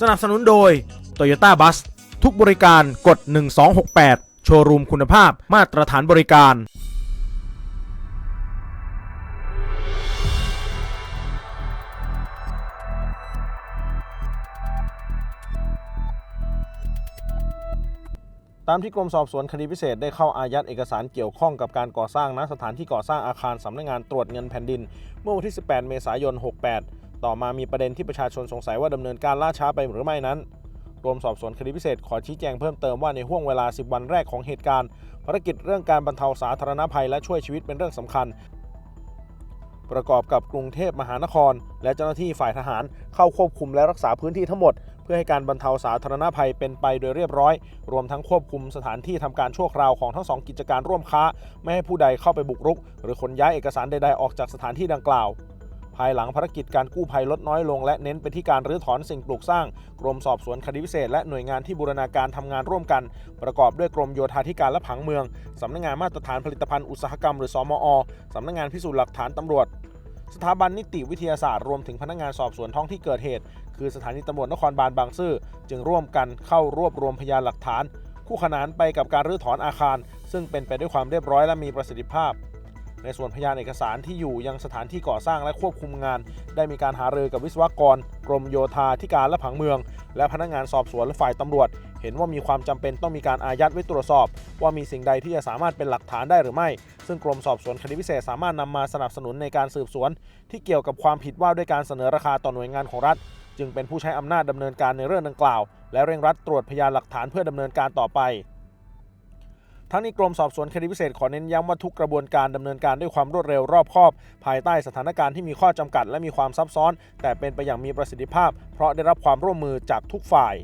สนับสนุนโดย Toyota Bus ทุกบริการกด 1268 โชว์รูมคุณภาพมาตรฐานบริการ ตามที่กรมสอบสวนคดีพิเศษได้เข้าอายัดเอกสารเกี่ยวข้องกับการก่อสร้างณสถานที่ก่อสร้างอาคารสำนักงานตรวจเงินแผ่นดิน เมื่อวันที่ 18 เมษายน 68 ต่อมามีประเด็นที่ประชาชนสงสัยว่าดำเนินการล่าช้าไปหรือไม่นั้นกรมสอบสวนคดีพิเศษขอชี้แจงเพิ่มเติมว่าในห่วงเวลา 10 วันแรกของเหตุการณ์ภารกิจเรื่องการบรรเทาสาธารณภัยและช่วยชีวิตเป็นเรื่องสำคัญ ประกอบกับกรุงเทพมหานคร และเจ้าหน้าที่ฝ่ายทหารเข้าควบคุมและรักษาพื้นที่ทั้งหมด เพื่อให้การบรรเทาสาธารณภัยเป็นไปโดยเรียบร้อย รวมทั้งควบคุมสถานที่ทำการชั่วคราวของทั้งสองกิจการร่วมค้า ไม่ให้ผู้ใดเข้าไปบุกรุก หรือขนย้ายเอกสารใดๆออกจากสถานที่ดังกล่าว ภายหลังภารกิจการกู้ภัยลดน้อยลง และเน้นไปที่การรื้อถอนสิ่งปลูกสร้าง กรมสอบสวนคดีพิเศษ และหน่วยงานที่บูรณาการทำงานร่วมกัน ประกอบด้วยกรมโยธาธิการและผังเมืองสำนักงานมาตรฐานผลิตภัณฑ์อุตสาหกรรมหรือสมอสำนักงานพิสูจน์หลักฐานตำรวจสถาบันนิติวิทยาศาสตร์รวมถึงพนักงานสอบสวนท้องที่เกิดเหตุ คือสถานีตำรวจนครบาลบางซื่อ จึงร่วมกันเข้ารวบรวมพยานหลักฐาน คู่ขนานไปกับการรื้อถอนอาคาร ซึ่งเป็นไปด้วยความเรียบร้อยและมีประสิทธิภาพ ในส่วนพยานเอกสารที่อยู่ยังสถานที่ก่อสร้างและควบคุมงาน ได้มีการหารือกับวิศวกร กรมโยธาธิการและผังเมือง และพนักงานสอบสวนและฝ่ายตำรวจ เห็นว่ามีความจำเป็นต้องมีการอายัดไว้ตรวจสอบ ว่ามีสิ่งใดที่จะสามารถเป็นหลักฐานได้หรือไม่ ซึ่งกรมสอบสวนคดีพิเศษสามารถนำมาสนับสนุนในการสืบสวน ที่เกี่ยวกับความผิดว่าด้วยการเสนอราคาต่อหน่วยงานของรัฐ จึงเป็นผู้ใช้อำนาจดำเนินการในเรื่องดังกล่าว และเร่งรัดตรวจพยานหลักฐานเพื่อดำเนินการต่อไป ทั้งนี้กรมสอบสวนคดีพิเศษขอเน้นย้ำว่าทุกกระบวนการดำเนินการด้วยความรวดเร็วรอบคอบ ภายใต้สถานการณ์ที่มีข้อจำกัดและมีความซับซ้อน แต่เป็นไปอย่างมีประสิทธิภาพ เพราะได้รับความร่วมมือจากทุกฝ่าย